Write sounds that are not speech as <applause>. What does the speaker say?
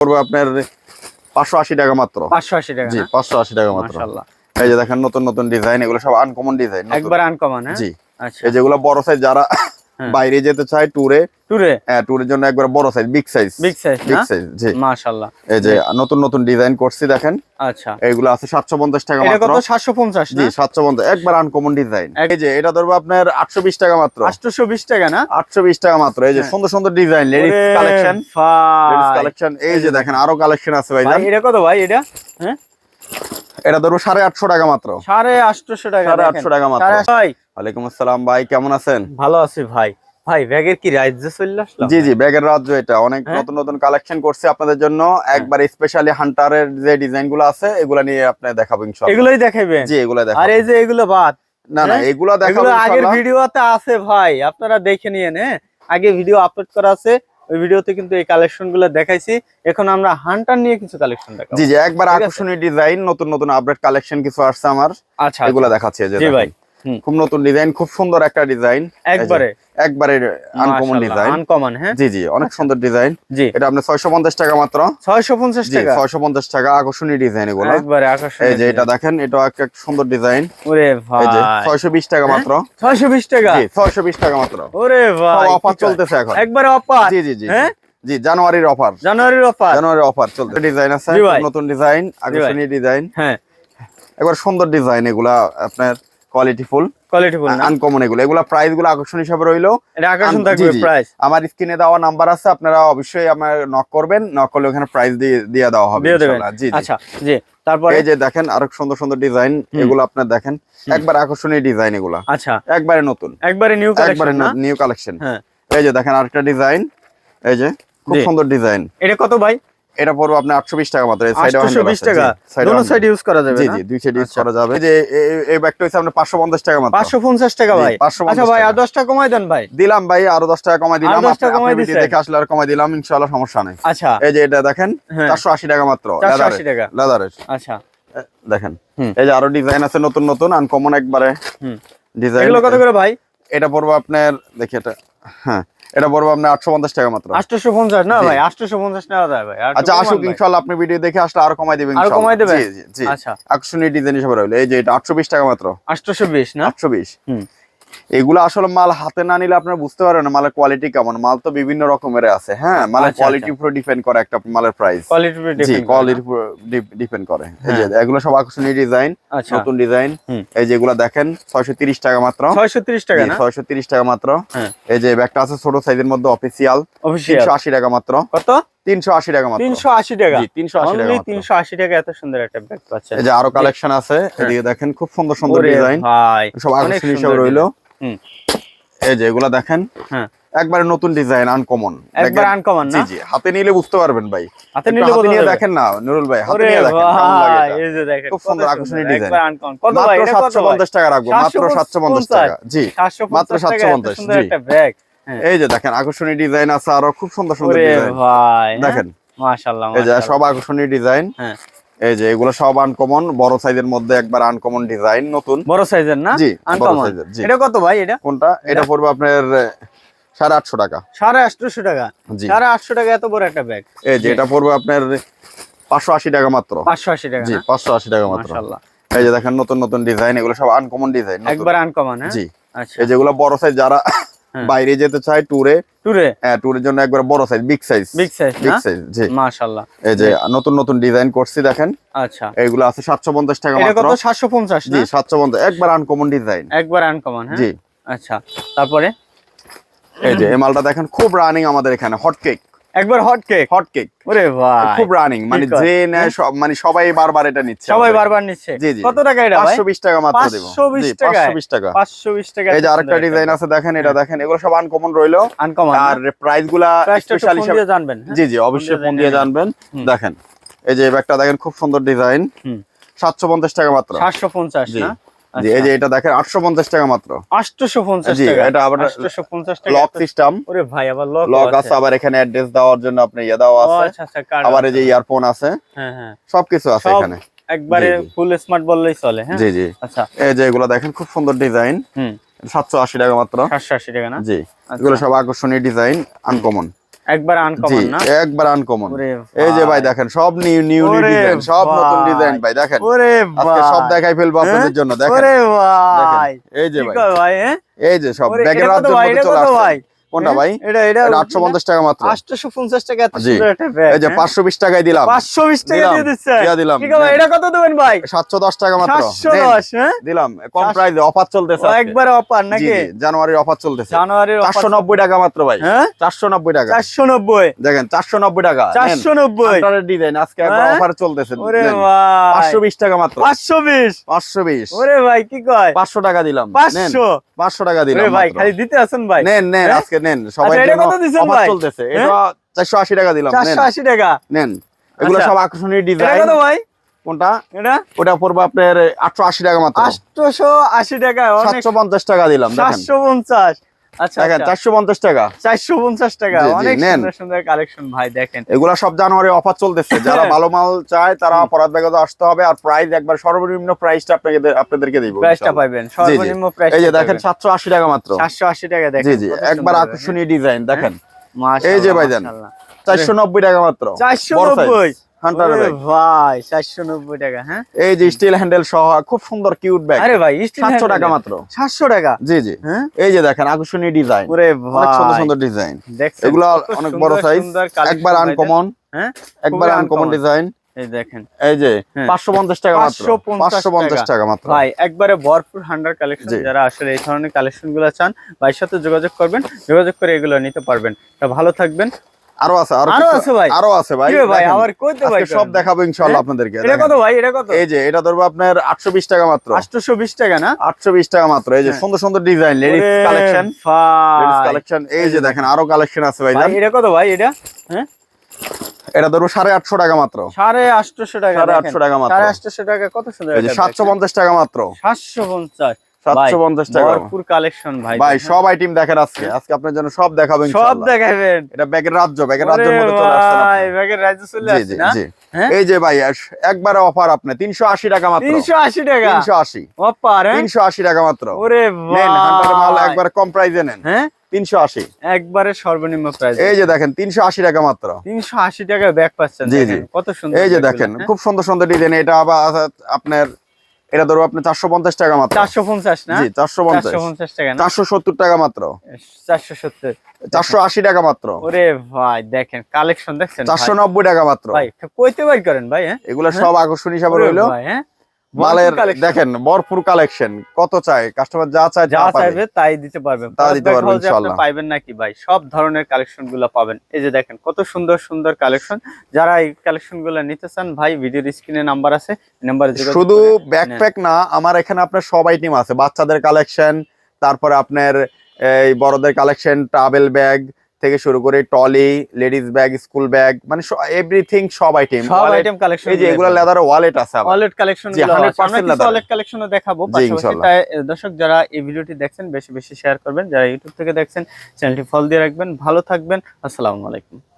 পড়বে আপনার পাঁচশো আশি টাকা মাত্র। পাঁচশো আশি টাকা জি পাঁচশো আশি টাকা মাত্র। এই যে দেখেন নতুন নতুন ডিজাইন এগুলো সব আনকমন ডিজাইন একবার আনকমন হ্যাঁ? জি। আচ্ছা। এই যেগুলো বড় সাইজ যারা। বাইরে যেতে চায় ট্যুরে টুরে ট্যুরের জন্য একবার বড় size big size big size big size জি। মাশাআল্লাহ। এই যে নতুন নতুন ডিজাইন করছি দেখেন। আচ্ছা। এইগুলো আছে সাতশো পঞ্চাশ টাকা এটা কত? সাতশো পঞ্চাশ জি সাতশো পঞ্চাশ। একবার আনকমন ডিজাইন এই যে এটা ধরবো আপনার আটশো বিশ টাকা মাত্র। আটশোশো বিশ টাকা না? আটশো বিশ টাকা মাত্র। এই যে হ্যাঁ। সুন্দর সুন্দর design ladies collection ladies collection এই যে দেখেন আরও কালেকশন আছে ভাই ভাই এটা কত ভাই এটা? হ্যাঁ? এটা ধরবো সাড়ে আটশো টাকা মাত্র। সাড়ে আটশোশো টাকা সাড়ে আটশো টাকা মাত্র। আটশো ভাই। ওয়ালাইকুম আসসালাম ভাই কেমন আছেন? ভালো আছি ভাই। ভাই ব্যাগের কি রাজ্য চলে আসলো? জি জি ব্যাগের রাজ্য এটা। অনেক হ্যাঁ? নতুন নতুন কালেকশন করছি আপনাদের জন্য। একবার স্পেশালি হান্টারের যে ডিজাইনগুলো আছে এগুলা নিয়ে আপনি দেখাবো ইনশাআল্লাহ। এগুলোই দেখাবেন? জি এগুলা আর এই যে এগুলো বাদ না না হ্যাঁ? এগুলা দেখাবো আগের ভিডিওতে আছে ভাই। আপনারা দেখে নিয়েন হ্যাঁ? আগে ভিডিও আপলোড করা আছে। ওই ভিডিওতে কিন্তু এই কালেকশনগুলো দেখাইছি। এখন আমরা হান্টার নিয়ে কিছু কালেকশন দেখাবো। জি জি একবার আকর্ষণীয় ডিজাইন নতুন নতুন আপডেট কালেকশন কিছু আসছে আমার। আচ্ছা এগুলো দেখাচ্ছি জি ভাই। খুব নতুন ডিজাইন খুব সুন্দর একটা ডিজাইন একবারে। একবারে আনকমন ডিজাইন আনকমন হ্যাঁ? জি জি অনেক সুন্দর ডিজাইন জি। এটা ছয়শো পঞ্চাশ টাকা মাত্র। ছয়শো পঞ্চাশ জি টাকা? ছয়শো পঞ্চাশ টাকা আকর্ষণীয় ডিজাইন এগুলো। একবারে আকর্ষণ এই যে এটা দেখেন এটা একটা সুন্দর ডিজাইন ওরে এই ভাই। যে ছয়শো বিশ টাকা মাত্র। ছয়শো বিশ টাকা? জি ছয়শো বিশ টাকা মাত্র। ওরে ভাই অফার চলতেছে এখন। একবারে অফার জি জি জি হ্যাঁ? জি জানুয়ারির অফার জানুয়ারির অফার জানুয়ারির অফার চলতে ডিজাইন আছে নতুন ডিজাইন আকর্ষণীয় ডিজাইন হ্যাঁ। একবার সুন্দর ডিজাইন এগুলা আপনার quality full quality full uncommon এগুলো। এগুলা প্রাইসগুলো আকর্ষণ হিসাবে রইল। এটা আকর্ষণ থাকবে। প্রাইস আমার স্ক্রিনে দেওয়া নাম্বার আছে আপনারা অবশ্যই আমার নক করবেন নক করলে ওখানে প্রাইস দিয়ে দিয়ে দেওয়া হবে ইনশাআল্লাহ। জি আচ্ছা জি। তারপরে? এই যে দেখেন আরও সুন্দর সুন্দর ডিজাইন। এগুলো আপনার দেখেন। একবার আকর্ষণীয় ডিজাইন এগুলা। আচ্ছা। একবারে নতুন। একবারে নিউ কালেকশন না? নিউ কালেকশন হ্যাঁ। এই যে দেখেন আরেকটা ডিজাইন এই যে খুব সুন্দর ডিজাইন এটা কত ভাই? এটা পড়বে আপনার আটশো বিশ টাকা মাত্র এই সাইডে 820 টাকা। দোনো সাইড ইউজ করা যাবে জি জি দুই সাইড ইউজ আচ্ছা। করা যাবে। এই যে এই ব্যাগটা হচ্ছে আপনার পাঁচশো পঞ্চাশ টাকা মাত্র। 550 টাকা ভাই। 550 আচ্ছা ভাই আর টাকা। 10 টাকা কমাই দেন ভাই। দিলাম ভাই আরও দশ টাকা কমাই দিলাম। আরও 10 টাকা কমাই দেখে আসলে আর কমাই দিলাম ইনশাআল্লাহ সমস্যা নেই। আচ্ছা। এই যে এটা দেখেন হ্যাঁ। চারশো আশি টাকা মাত্র 480 টাকা। লেদারের আচ্ছা। দেখেন এই যে আরও ডিজাইন আছে নতুন নতুন আনকমন একবারে। হুম। ডিজাইন এগুলো কত করে ভাই? এটা পড়বে আপনার দেখি এটা হ্যাঁ। এটা বড় আপনার আটশো পঞ্চাশ টাকা মাত্র। 850 না জি। ভাই 850 নেওয়া যায় ভাই। আচ্ছা আসুক ইনশাল্লাহ আপনি ভিডিও দেখে আসলে আরও কমাই দেবেন আরও কমাই দেবেন? আচ্ছা। আকর্ষণীয় ডিজাইন হিসেবে রইল। এই যে এটা আটশো বিশ টাকা মাত্র। 820 না? আটশো বিশ। হুম। এগুলো আসলে মাল হাতে না নিলে আপনারা বুঝতে পারবেন না মালের কোয়ালিটি কেমন। মাল তো বিভিন্ন রকমের আছে হ্যাঁ? মালের কোয়ালিটির উপর ডিপেন্ড করে একটা মালের প্রাইস কোয়ালিটি কোয়ালিটির উপর ডিপেন্ড করে এই যে এগুলো সব আকর্ষণীয় ডিজাইন আচ্ছা। নতুন ডিজাইন এই যে এগুলো দেখেন ছয়শো তিরিশ টাকা মাত্র। 630 টাকা না? ছয়শো তিরিশ টাকা মাত্র। হ্যাঁ। এই যে ব্যাগটা আছে ছোট সাইজের মধ্যে অফিসিয়াল অফিশিয়াল তিনশো আশি টাকা মাত্র। কত? তিনশো আশি টাকা মাত্র। 380 টাকা? জি তিনশো আশি টাকা। 380 এত সুন্দর একটা ব্যাগ পাচ্ছেন। এই যে আরও কালেকশন আছে। এদিকে দেখেন খুব সুন্দর সুন্দর ডিজাইন সব আকর্ষণীয় রইল। এই যে এগুলা দেখেন হ্যাঁ। একবারে নতুন ডিজাইন আনকমন একবার আনকমন না? জি হাতে নিলে বুঝতে পারবেন ভাই। হাতে নিলে হাতে নিয়ে দেখেন না নুরুল ভাই। হাতে নিয়ে দেখেন এই যে দেখেন খুব সুন্দর আকর্ষণীয় ডিজাইন একবার আনকমন কত ভাই এটা কত সাতশো ভাই পঞ্চাশ টাকা রাখব মাত্র সাতশো পঞ্চাশ 750 টাকা। জি 750 মাত্র টাকা এত 750, সুন্দর জি। একটা ব্যাগ। এই যে দেখেন আকর্ষণীয় ডিজাইন আছে আরও খুব সুন্দর সুন্দর ডিজাইন ভাই হ্যাঁ? দেখেন? মাশাআল্লাহ এই যে সব আকর্ষণীয় ডিজাইন হ্যাঁ। এই যে এগুলো সব আনকমন বড় সাইজের মধ্যে একবার আনকমন ডিজাইন নতুন। বড় সাইজের না? জি, আনকমন এটা কত ভাই এটা? কোনটা? এটা পড়বে আপনার সাড়ে আটশো টাকা। সাড়ে আটশো টাকা? সাড়ে আটশো টাকা এত বড় একটা ব্যাগ এই যে এটা পড়বে আপনার পাঁচশো আশি টাকা মাত্র। পাঁচশো আশি টাকা জি পাঁচশো আশি টাকা মাত্র। মাশাআল্লাহ। এই যে দেখেন নতুন নতুন ডিজাইন এগুলো সব আনকমন ডিজাইন একবার আনকমন হ্যাঁ? জি। আচ্ছা। এই যেগুলো বড় সাইজ যারা। বাইরে যেতে চাই ট্যুরে। ট্যুরে? হ্যাঁ ট্যুরের জন্য একবার বড় size big size big size big size জি। মাশাআল্লাহ। এই যে নতুন নতুন ডিজাইন করছি দেখেন। আচ্ছা। এগুলো আছে 750 টাকা মাত্র। এটা কত? সাতশো পঞ্চাশ জি সাতশো পঞ্চাশ। একবার আনকমন ডিজাইন একবার আনকমন হ্যাঁ? জি। আচ্ছা তারপরে? এই যে এই মালটা দেখেন খুব রানিং আমাদের এখানে হট কেক একবার হট কেক হট কেক ওরে ভাই খুব রানিং মানে? যে সব মানে সবাই বারবার এটা নিচ্ছে সবাই বারবার নিচ্ছে। জি, জি। কত টাকা এটা ভাই? পাঁচশো বিশ টাকা মাত্র দেবো। 520 জি, টাকায়? 520 টাকা। পাঁচশো বিশ টাকা এই যে আরেকটা ডিজাইন আছে দেখেন এটা দেখেন এগুলো সব আনকমন রইল। আনকমন আর প্রাইসগুলা স্পেশাল হিসাবে জানবেন হ্যাঁ? জি জি অবশ্যই ফোন দিয়ে জানবেন। দেখেন এই যে ব্যাগটা দেখেন খুব সুন্দর ডিজাইন হুম। সাতশো পঞ্চাশ টাকা মাত্র। সাতশো পঞ্চাশ জি। না? জি এই যে এটা দেখেন আটশো পঞ্চাশ টাকা মাত্র। জি, টাকা। এটা আবার টাকা লক সিস্টেম ওরে ভাই আবার লক লক আছে। আবার এখানে অ্যাড্রেস দেওয়ার জন্য আপনি ইয়ে দেওয়া ও আছে। আচ্ছা আচ্ছা আবার এই যে ইয়ারফোন আছে। হ্যাঁ হ্যাঁ। সবকিছু আছে এখানে। একবারে। ফুল স্মার্ট বললেই চলে হ্যাঁ? জি জি। আচ্ছা। এই যে এগুলো দেখেন খুব সুন্দর ডিজাইন হুম। সাতশো আশি টাকা মাত্র। সাতশো আশি টাকা না? জি। আচ্ছা। এগুলো সব আকর্ষণীয় ডিজাইন আনকমন একবার আনকমন না? একবার আনকমন এই যে ভাই। দেখেন সব নিউ নিউ ডিজাইন সব নতুন ডিজাইন ভাই দেখেন। ওরে আজকে সব দেখাই ফেলব আপনাদের জন্য দেখেন। ওরে ভাই। এই যে ভাই। হ্যাঁ? এই যে সব ব্যাগের এটা চলে আসছে? কোনটা হ্যাঁ? ভাই? এটা এটা এটা আটশো পঞ্চাশ টাকা মাত্র। আটশো পঞ্চাশ টাকা এত সুন্দর একটা ব্যাগ এই যে পাঁচশো বিশ টাকায় দিলাম। পাঁচশো বিশ টাকা দিয়ে দিচ্ছে। দিয়া দিলাম। ঠিক আছে এটা কত দেবেন ভাই? সাতশো দশ টাকা মাত্র। সাতশো নেন, দশ হ্যাঁ? দিলাম। কম প্রাইসে অফার চলতেছে একবারে অফার নাকি? জি, জানুয়ারির অফার চলতেছে। জানুয়ারির চারশো নব্বই টাকা মাত্র ভাই। হ্যাঁ? চারশো নব্বই টাকা। চারশো নব্বই। দেখেন চারশো নব্বই টাকা। চারশো নব্বই। ডিজাইন আজকে একবার হ্যাঁ? অফার চলতেছে। ওরে ভাই। পাঁচশো বিশ টাকা মাত্র। পাঁচশো বিশ। পাঁচশো বিশ। ওরে ভাই কি কয়? পাঁচশো টাকা দিলাম। নেন, পাঁচশো পাঁচশো টাকা ওরে ভাই খালি দিতে আছেন ভাই। নেন নেন হ্যাঁ? আজকে নেন সবাই চলতেছে? এটা 480 টাকা দিলাম 480 টাকা? নেন এগুলো সব আকর্ষণীয় ডিজাইন ভাই? কোনটা? এটা? ওটা পড়বে আপনার 880 টাকা মাত্র। 880 টাকা 750 টাকা দিলাম 750 টাকা। চারশো পঞ্চাশ টাকা। জি, জি, অনেক সুন্দর সুন্দর কালেকশন ভাই দেখেন। এগুলা সব জানুয়ারি অফার চলতেছে। যারা <laughs> ভালো মাল চায় তারা পরাত ব্যাগে আসতে হবে। আর প্রাইস একবার সর্বনিম্ন প্রাইসটা আপনাকে আপনাদেরকে দিব প্রাইসটা সর্বনিম্ন প্রাইস এই যে দেখেন সাতশো আশি টাকা মাত্র। সাতশো আশি টাকা দেখেন জি জি। একবার আকর্ষণীয় ডিজাইন দেখেন। এই যে ভাইজান। টাকা মাত্র। চারশো বড় size, নব্বই? হান্টার ব্যাগ ভাই টাকা হ্যাঁ? এই যে স্টিল হ্যান্ডেল সহ খুব সুন্দর কিউট ব্যাগ আরে ভাই টাকা মাত্র। সাতশো টাকা? জি জি। হ্যাঁ? এই যে দেখেন আকর্ষণীয় ডিজাইন ওরে অনেক সুন্দর সুন্দর ডিজাইন দেখছেন? এগুলো অনেক বড় সাইজ একবার আনকমন হ্যাঁ? একবার আনকমন ডিজাইন এই দেখেন। এই যে হ্যাঁ। পাঁচশো পঞ্চাশ টাকা মাত্র। 550 পাঁচশো পঞ্চাশ টাকা। মাত্র। ভাই একবারে ভরপুর হান্ডার কালেকশন যারা আসলে এই ধরনের কালেকশনগুলো চান ভাইয়ের সাথে যোগাযোগ করবেন যোগাযোগ করে এগুলো নিতে পারবেন। তা ভালো থাকবেন আরও আছে আরও আছে ভাই? আরও আছে ভাই। ভাই। আবার কইতে ভাই সব দেখাবো ইনশাআল্লাহ আপনাদেরকে। এটা কত ভাই? এটা কত? এই যে এটা ধরবো আপনার আটশো বিশ টাকা মাত্র। আটশোশো বিশ টাকা না? আটশো বিশ টাকা মাত্র। এই যে হ্যাঁ। সুন্দর সুন্দর design ladies collection ladies collection এই যে দেখেন আরও কালেকশন আছে ভাই ভাই, এটা কত ভাই? এটা? হ্যাঁ? এটা ধরবো সাড়ে আটশো টাকা মাত্র। সাড়ে আটশোশো টাকা সাড়ে আটশো টাকা মাত্র। সাড়ে আটশোশো টাকা কত সুন্দর সাতশো পঞ্চাশ টাকা মাত্র। সাতশো পঞ্চাশ। সাতশো পঞ্চাশ টাকা। ভরপুর কালেকশন ভাই ভাই সব আইটেম দেখেন আজকে। আজকে আপনার জন্য সব দেখাবো সব দেখাবেন। এটা ব্যাগের রাজ্য ব্যাগের ওরে মধ্যে চলে আসছে ভাই, ব্যাগের রাজ্য চলে আসছে না? হ্যাঁ? এই যে ভাই একবারে অফার আপনি তিনশো আশি টাকা মাত্র। হ্যাঁ? টাকা মাত্র। ওরে নেন হান্টার মাল ভাই কম নেন। হ্যাঁ? একবারে সর্বনিম্ন প্রাইস এই যে দেখেন তিনশো আশি টাকা মাত্র। তিনশো আশি টাকা ব্যাগ পাচ্ছেন জি, জি। কত সুন্দর এই যে দেখেন হ্যাঁ? খুব সুন্দর সুন্দর ডিজাইন এটা আবার আপনার এটা ধরো আপনি চারশো পঞ্চাশ টাকা মাত্র। চারশো পঞ্চাশ না? জি চারশো পঞ্চাশ। চারশো টাকা সত্তর টাকা মাত্র। চারশো সত্তর। চারশো আশি টাকা মাত্র। ওরে ভাই দেখেন কালেকশন দেখছেন চারশো? নব্বই টাকা মাত্র। ভাই কইতে বাই করেন ভাই হ্যাঁ? এগুলো সব আকর্ষণ হিসাবে রইল। ভাই, হ্যাঁ? মালের দেখেন ভরপুর কালেকশন কত চাই কাস্টমার যা চায় যা চাইবে তাই দিতে পারবেন তা দিতে পারবেন ইনশাআল্লাহ। পাইবেন নাকি ভাই? সব ধরনের কালেকশনগুলো পাবেন। এই যে দেখেন কত সুন্দর সুন্দর কালেকশন যারা এই কালেকশনগুলো নিতে চান ভাই ভিডিওর স্ক্রিনে নাম্বার আছে। নাম্বারে শুধু ব্যাকপ্যাক না আমার এখানে আপনার সব আইটেম আছে। বাচ্চাদের কালেকশন তারপরে আপনার এই বড়দের কালেকশন ট্রাভেল ব্যাগ থেকে শুরু করে trolley ladies bag school bag মানে এভরিথিং সব আইটেম সব আইটেম কালেকশন এই যে এগুলো লেদার ওয়ালেট আছে। ওয়ালেট কালেকশনগুলো 100% leather। ওয়ালেট কালেকশনও দেখাবো পাশাপাশি। তাই দর্শক যারা এই ভিডিওটি দেখছেন বেশি বেশি শেয়ার করবেন যারা ইউটিউব থেকে দেখছেন চ্যানেলটি ফলো দিয়ে রাখবেন ভালো থাকবেন আসসালামু আলাইকুম